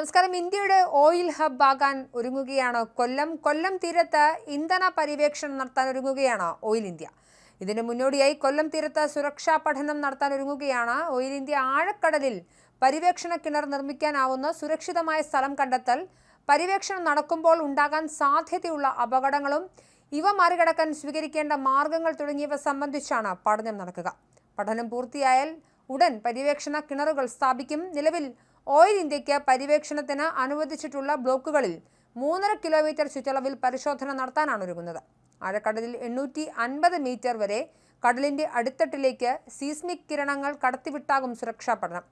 നമസ്കാരം. ഇന്ത്യയുടെ oil hub ആകാൻ ഒരുങ്ങുകയാണ്? കൊല്ലം കൊല്ലം തീരത്ത് ഇന്ധന പര്യവേക്ഷണം നടത്താൻ ഒരുങ്ങുകയാണ് ഓയിൽ ഇന്ത്യ? ഇതിന് മുന്നോടിയായി കൊല്ലം തീരത്ത് സുരക്ഷാ പഠനം നടത്താൻ ഒരുങ്ങുകയാണ് ഓയിൽ ഇന്ത്യ. ആഴക്കടലിൽ പര്യവേക്ഷണ കിണർ നിർമ്മിക്കാനാവുന്ന സുരക്ഷിതമായ സ്ഥലം കണ്ടെത്തൽ പര്യവേക്ഷണം നടക്കുമ്പോൾ ഉണ്ടാകാൻ സാധ്യതയുള്ള അപകടങ്ങളും ഇവ മറികടക്കാൻ സ്വീകരിക്കേണ്ട മാർഗങ്ങൾ തുടങ്ങിയവ സംബന്ധിച്ചാണ് പഠനം നടക്കുക. പഠനം പൂർത്തിയായാൽ ഉടൻ പര്യവേക്ഷണ കിണറുകൾ സ്ഥാപിക്കും. നിലവിൽ ഓയിൽ ഇന്ത്യയ്ക്ക് പര്യവേക്ഷണത്തിന് അനുവദിച്ചിട്ടുള്ള ബ്ലോക്കുകളിൽ മൂന്നര കിലോമീറ്റർ ചുറ്റളവിൽ പരിശോധന നടത്താനാണ് ഒരുങ്ങുന്നത്. ആഴക്കടലിൽ എണ്ണൂറ്റി അൻപത് മീറ്റർ വരെ കടലിന്റെ അടിത്തട്ടിലേക്ക് സീസ്മിക് കിരണങ്ങൾ കടത്തിവിട്ടാകും സുരക്ഷാ പഠനം.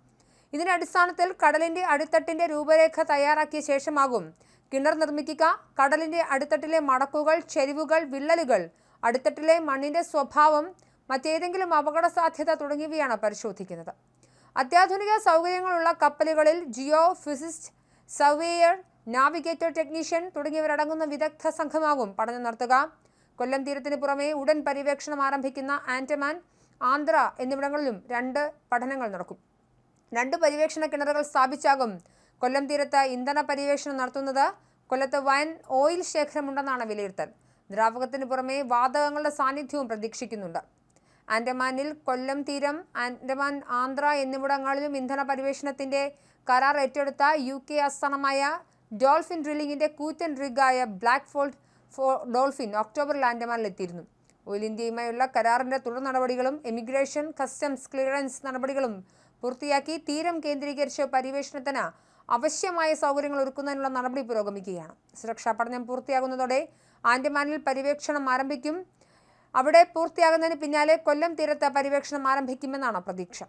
ഇതിന്റെ അടിസ്ഥാനത്തിൽ കടലിന്റെ അടിത്തട്ടിന്റെ രൂപരേഖ തയ്യാറാക്കിയ ശേഷമാകും കിണർ നിർമ്മിക്കുക കടലിന്റെ അടിത്തട്ടിലെ മടക്കുകൾ ചെരിവുകൾ വിള്ളലുകൾ അടിത്തട്ടിലെ മണ്ണിന്റെ സ്വഭാവം മറ്റേതെങ്കിലും അപകട സാധ്യത തുടങ്ങിയവയാണ് പരിശോധിക്കുന്നത്. അത്യാധുനിക സൗകര്യങ്ങളുള്ള കപ്പലുകളിൽ geophysicist surveyor navigator technician തുടങ്ങിയവരടങ്ങുന്ന വിദഗ്ധ സംഘമാകും പഠനം നടത്തുക. കൊല്ലം തീരത്തിന് പുറമെ ഉടൻ പര്യവേക്ഷണം ആരംഭിക്കുന്ന ആൻഡമാൻ ആന്ധ്ര എന്നിവിടങ്ങളിലും രണ്ട് പഠനങ്ങൾ നടക്കും. രണ്ട് പര്യവേക്ഷണ കിണറുകൾ സ്ഥാപിച്ചാകും കൊല്ലം തീരത്ത് ഇന്ധന പര്യവേഷണം നടത്തുന്നത്. കൊല്ലത്ത് വൻ ഓയിൽ ശേഖരമുണ്ടെന്നാണ് വിലയിരുത്തൽ. ദ്രാവകത്തിന് പുറമെ വാതകങ്ങളുടെ സാന്നിധ്യവും പ്രതീക്ഷിക്കുന്നുണ്ട്. ആൻഡമാനിൽ കൊല്ലം തീരം ആൻഡമാൻ ആന്ധ്ര എന്നിവിടങ്ങളിലും ഇന്ധന പരിവേഷണത്തിന്റെ കരാർ ഏറ്റെടുത്ത യു കെ ആസ്ഥാനമായ ഡോൾഫിൻ ഡ്രില്ലിംഗിന്റെ കൂറ്റൻ റിഗായ ബ്ലാക്ക് ഫോൾഡ് ഡോൾഫിൻ ഒക്ടോബറിൽ ആൻഡമാനിൽ എത്തിയിരുന്നു. ഓയിൽ ഇന്ത്യയുമായുള്ള കരാറിന്റെ തുടർ നടപടികളും എമിഗ്രേഷൻ കസ്റ്റംസ് ക്ലിയറൻസ് നടപടികളും പൂർത്തിയാക്കി തീരം കേന്ദ്രീകരിച്ച് പരിവേഷണത്തിന് ആവശ്യമായ സൗകര്യങ്ങൾ ഒരുക്കുന്നതിനുള്ള നടപടി പുരോഗമിക്കുകയാണ്. സുരക്ഷാ പഠനം പൂർത്തിയാകുന്നതോടെ ആൻഡമാനിൽ പര്യവേക്ഷണം ആരംഭിക്കും അവിടെ പൂർത്തിയാകുന്നതിന് പിന്നാലെ കൊല്ലം തീരത്ത് പര്യവേക്ഷണം ആരംഭിക്കുമെന്നാണ് പ്രതീക്ഷ?